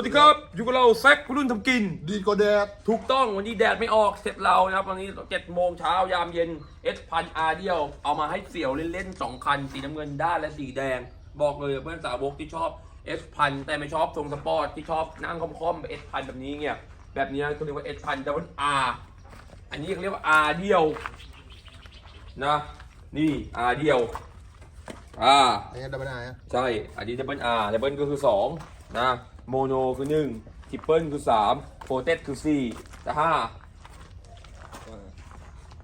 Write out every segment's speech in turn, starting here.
วัสดีครับ อยู่กับเราแซครุ่นทำกิน ดีกว่าแดด ถูกต้องวันนี้แดดไม่ออกเสร็จเรานะครับ วันนี้เจ็ดโมงเช้ายามเย็นเอสพันอาเดียว เอามาให้เสี่ยวเล่นๆสองคัน สีน้ำเงินด้านและสีแดง บอกเลยเพื่อนสาวกที่ชอบเอสพันแต่ไม่ชอบทรงสปอร์ตที่ชอบนั่งคอมๆเอสพันแบบนี้เนี่ยแบบนี้เขาเรียกว่าเอสพันดับเบิลอาร์อันนี้เขาเรียกว่าอาเดียวนะนี่อาเดียวอ่าอันนี้ดับเบิลไอะใช่อันนี้ดับเบิลอาร์ดับเบิลก็คือ2นะ โมโนคือ1ทิปเปิลคือ3โพเทสคือ4แต่5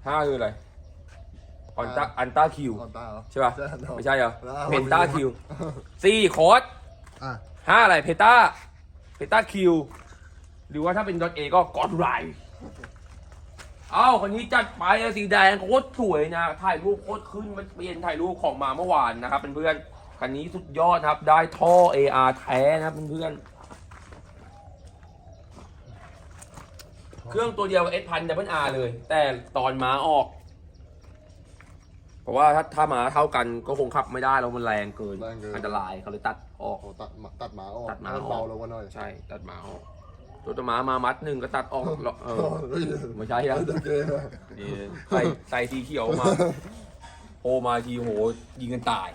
5คืออะไรอันตาอันตาคิวออนตาเหรอ ใช่ป่ะใช่ครับไม่ใช่เหรอแล้ว เพนตาคิว4โคดอะ5อะไรเพตาเพตาคิวหรือว่าถ้าเป็นดอทเอก็กอดไรเอ้าคนนี้จัดไปอะสีแดงโคตรสวยนะถ่ายรูปโคตรขึ้นมันเปลี่ยนถ่ายรูปของมาเมื่อวานนะครับเพื่อนๆคันนี้สุดยอดครับได้ท่อ AR แท้นะครับเพื่อนๆ เครื่องตัวเดียวกับ S พันดับเบิลอาร์เลย แต่ตอนม้าออก เพราะว่าถ้าถ้าม้าเท่ากันก็คงขับไม่ได้แล้วมันแรงเกิน แรงเกิน อันตรายเขาเลยตัดออก โอ้ตัดหมาตัดหมาออกตัดหมาให้นออก เบาลงมาหน่อยใช่ ตัดหมาออกตัวตัวหมามามัดหนึ่งก็ตัดออกหรอกเออเฮ้ยไม่ใช่ครับโอเคนี่ใส่ใส่สีเขียวมาโอมาทีโหยิงกันตาย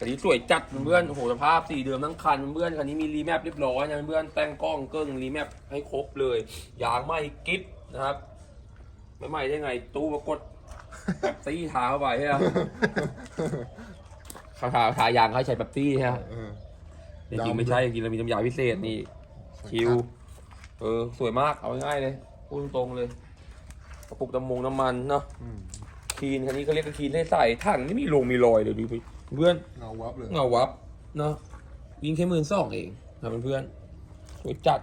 คันนี้สวยจัดเพื่อนโหสภาพสีเดิมทั้งคันเพื่อนคันนี้มีรีแมปเรียบร้อยนะเพื่อนแต่งกล้องเกิ้งรีแมปให้ครบเลยยางไม่กิฟนะครับ ไม่ไหม่ได้ไง ตู้ปรากฏแบบซี่ทาเข้าไปใช่ไหมคาถาทายางเขาให้ใช้แบบซี่ใช่ไหมเออจริงๆไม่ใช่จริงๆเรามีน้ำยาพิเศษนี่ชิว เออ สวยมากเอาง่ายๆเลยพูดตรงๆเลยกระปุกน้ำมงน้ำมันเนาะ อืม คีนคันนี้เขาเรียกว่าคีนให้ใส่ถังนี่มีลงมีรอยเดี๋ยวดูพี่เพื่อนเงาวับเลยเงาวับเนาะยิงแค่หมื่นสองเองนะเพื่อนๆสวยจัด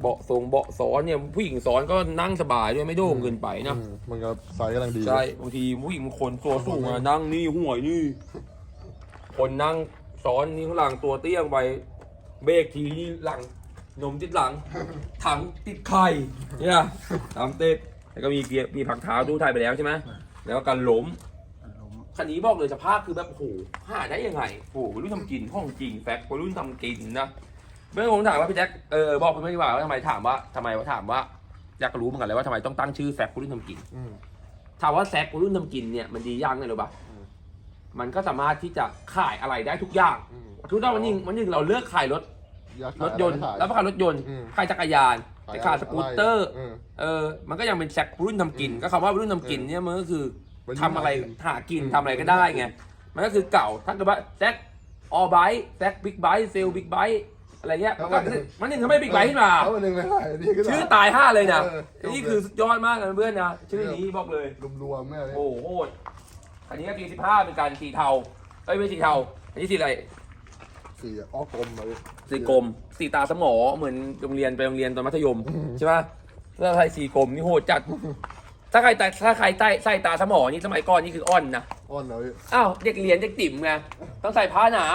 เบาะทรงเบาะซ้อนเนี่ยผู้หญิงซ้อนก็นั่งสบายด้วยไม่โด่งเกินไปนะอืมมันก็ไซส์กำลังดีใช่บางทีผู้หญิงบางคนตัวสูงมานั่งนี่ห่วยนี่ คนนั่งซ้อนนี่ข้างหลังตัวเตี้ยงไปเบรกทีนี่หลังนมติดหลัง ถังติดไข่เนี่ยตามเต็ดแล้วก็มีเกียร์มีผักเท้าตู้ไทยไปแล้วใช่ไหม แล้วก็การล้มคันนี้บอกเลยสภาพคือแบบโอ้โหหาได้ยังไงโอ้โหวัยรุ่นทำกินห้องจริงแฟกวัยรุ่นทำกินนะเมื่อผมถามว่าพี่แจ็คเออบอกผมไม่ดีกว่าว่าทำไมถามว่าทำไมว่าถามว่าอยากรู้เหมือนกันเลยว่าทำไมต้องตั้งชื่อแฟกวัยรุ่นทำกินอืม ถามว่าแซกรุ่นทำกินเนี่ยมันดีอย่างไงหรือปะอืม มันก็สามารถที่จะขายอะไรได้ทุกอย่าง อืม ทุกตอนวันหนึงวันหนึงเราเลือกขายรถอยาก รขายถยนต์อะไรแล้วก็ขายรถยนต์อืมขายจักรยานไปขายสกูตเตอร์อืมเออมันก็ยังเป็นแซกรุ่นทำกินก็คำว่ารุ่นทำกินเนี่ยมันก็คือวัยรุ่นทำอะไรหากินหากินอืม ทำอะไรก็ได้ไงมันก็คือเก่าถ้าเกิดว่าแซกออไบค์แซกบิ๊กไบค์เซลบิ๊กไบค์อะไรเงี้ยมันก็มันหนึ่งทำให้บิ๊กไบค์ขึ้นมาเอาวันหนึ่งไม่ได้นี่ก็ได้ ชื่อตายห้าเลยนะ เอออันนี่คือสุดยอดมากนะเพื่อนนะ ชื่อนี้บอกเลย รวมๆแม่เลยโอ้โหโหดอันนี้ก็ปีสิบห้าเป็นการสีเทาเอ้ยไม่สีเทา อันนี้สีอะไร สีอ้อกลมมาเลยสีกลมสีตาสมอเหมือนโรงเรียนไปโรงเรียนตอนมัธยมใช่ปะถ้าใครสีกลมนี่โหดจัด ถ้าใครแต่ถ้าใครใต้ใส่ตาสมอนี่สมัยก่อนนี่คืออ่อนนะอ้อนเลยอ้าวเด็กเรียนเด็กติ่มไงต้องใส่ผ้าหนา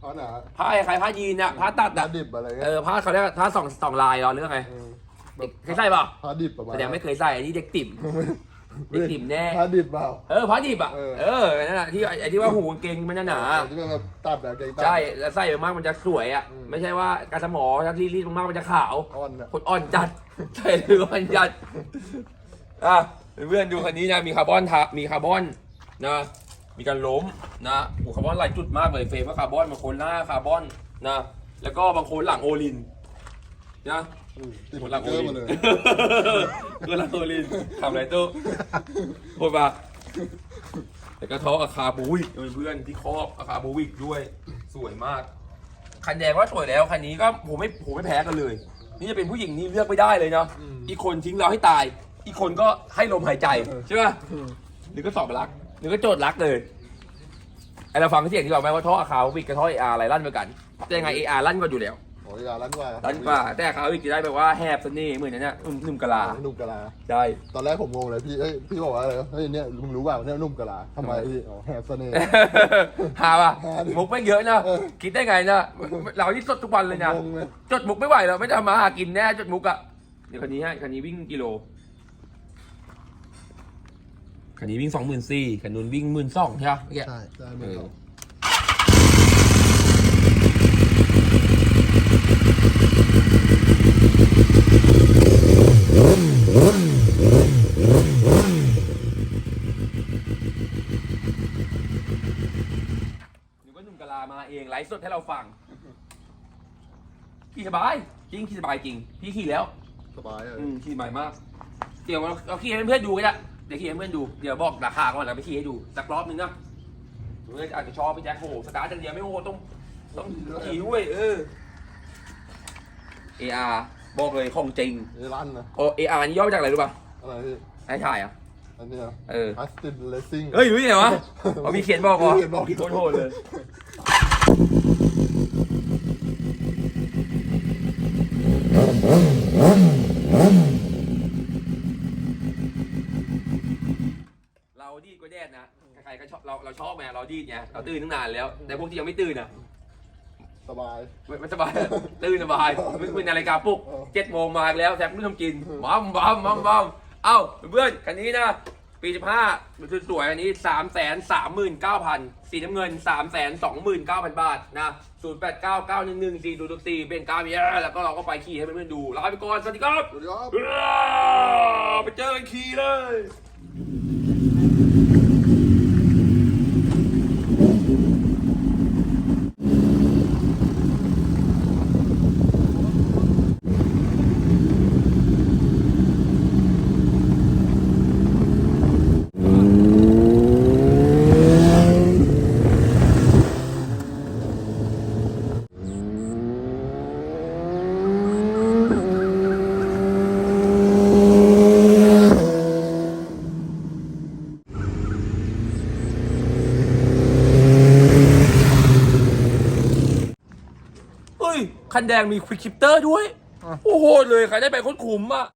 เพราะหนาผ้าคล้ายผ้ายีนอะผ้าตัดผ้าอะดิบอะไรเอเงี้ยอผ้าเขาเรียกว่าผ้าสองสองลายเหรอหรือไงเออแบบเคยใส่ป่ะผ้าดิบประมาณแสดงไม่เคยใส่อันนี้เด็กติ่ม เด็กติ่มแน่ผ้าดิบเปล่า เออผ้าดิบอะเออ เออนั่นแหละที่ไอ้ที่ว่าหูกางเกงมันหนาๆที่มันแบบตัดแบบเก่งตัด ใช่ แล้วไส้มากมันจะสวยอะ อืม ไม่ใช่ว่าการสมอถ้ารีดๆมากๆมันจะขาวอ้อนนะคนอ่อนจัด ใช่หรืออ่อนจัด อะเพื่อนๆดูคันนี้นะ มีคาร์บอนทามีคาร์บอนนะ มีการล้มนะโอ้คาร์บอนหลายจุดมากเลย เฟรมก็คาร์บอนบางคนหน้าคาร์บอนนะ แล้วก็บางคนหลังโอลิน นะอืมติดคนหลังโอเกอร์ลิมานเลยคือหลังโอลินทำอะไรตู้โคตรปะแล้วก็ท้ออาคาบูวิกเพื่อนๆที่ครอบอาคาบูวิกด้วยสวยมาก คันแดงว่าสวยแล้วคันนี้ก็ผมไม่ผมไม่แพ้กันเลย นี่จะเป็นผู้หญิงนี่เลือกไม่ได้เลยเนาะอืมอีกคนทิ้งเราให้ตาย อีกคนก็ให้ลมหายใจเออใช่ป่ะหรือก็สอบรักหรือก็โจทย์รักเลยไอเราฟังเสียงดีกว่าไหมว่าท่ออาคาวิกกับท่อเออาร์อะไรลั่นไปกันแต่ยังไงเออาร์ลั่นกว่าอยู่แล้วโอ้ยร้านกว่าลั่นกว่า แต่อาคาวิกจะได้แบบว่าแหบเสน่ห์เหมือนนั้นเนี่ยนุ่มนุ่มกะลานุ่มกะลาใช่ตอนแรกผมงงเลยพี่เอ้ยพี่บอกว่าอะไรวะเฮ้ยเนี่ยมึงรู้เปล่าเนี่ยนุ่มกะลาทำไมพี่อ๋อแฮปเสน่ห์หาป่ะหาดิมุกไม่งเยอะนะเออคิดได้ไงนะเราที่สดทุกวันเลยนะงงเลยจดมุกไม่ไหวแล้วไม่ได้ทำมาหากินแน่จดมุกอะเดี๋ยวคันนี้ให้คันนี้วิ่งกิโลคันนี้วิ่งสองหมื่นสี่คันนู้นวิ่งหมื่นสองใช่ไหมเมื่อกี้ใช่ใช่เหมือนกัน เองไลฟ์สดให้เราฟัง ขี่สบาย จริงขี่สบายจริง พี่ขี่แล้ว สบายอะอืมขี่สบายมาก เดี๋ยวเราเราขี่ให้เพื่อนๆดูก็ได้เดี๋ยวขี่ให้เพื่อนดู เดี๋ยวบอกราคาก่อนแล้วไปขี่ให้ดูสักรอบนึงนะเพื่อนอาจจะชอบพี่แจ็คโหสตาร์ทจังเดียวไม่โหต้องต้องขี่ด้วยเออ AR บอกเลยของจริงไอ้ลั่นนะโอ AR นี่ย่อมาจากอะไรรู้ป่ะอะไรพี่ไอ้ถ่ายอะ อันเนี้ยเออ อัสตินเลสซิ่ง เฮ้ยรู้ยังไงวะเอามีเขียนบอกเหรอมีเขียนบอก โคตรโหดเลย เราดีดก็แดดนะ ใครๆก็ชอบ เราเราชอบไงเราดีดไงเราตื่นตั้งนานแล้ว แต่พวกที่ยังไม่ตื่นอะสบาย ไม่ไม่สบาย ตื่นสบายไม่เป็นนาฬิกาปลุกเจ็ดโมงมาอีกแล้วแซกไม่ทำกินบัมบัมบัมบัมเอ้าเพื่อนคันนี้นะปีสิบห้ามันสวยๆอันนี้สามแสนสามหมื่นเก้าพันสีน้ำเงินสามแสนสองหมื่นเก้าพันบาทนะศูนย์แปดเก้าเก้าหนึ่งหนึ่งสี่ศูนย์สี่เป็นกาเมียแล้วก็เราก็ไปขี่ให้เพื่อนๆดูลาไปก่อนสวัสดีครับสวัสดีครับอ้าวไปเจอกันขี่เลย เฮ้ย คันแดงมีควิกชิปเตอร์ด้วย โอ้โหเลยใครได้ไปโคตรคุ้มอะ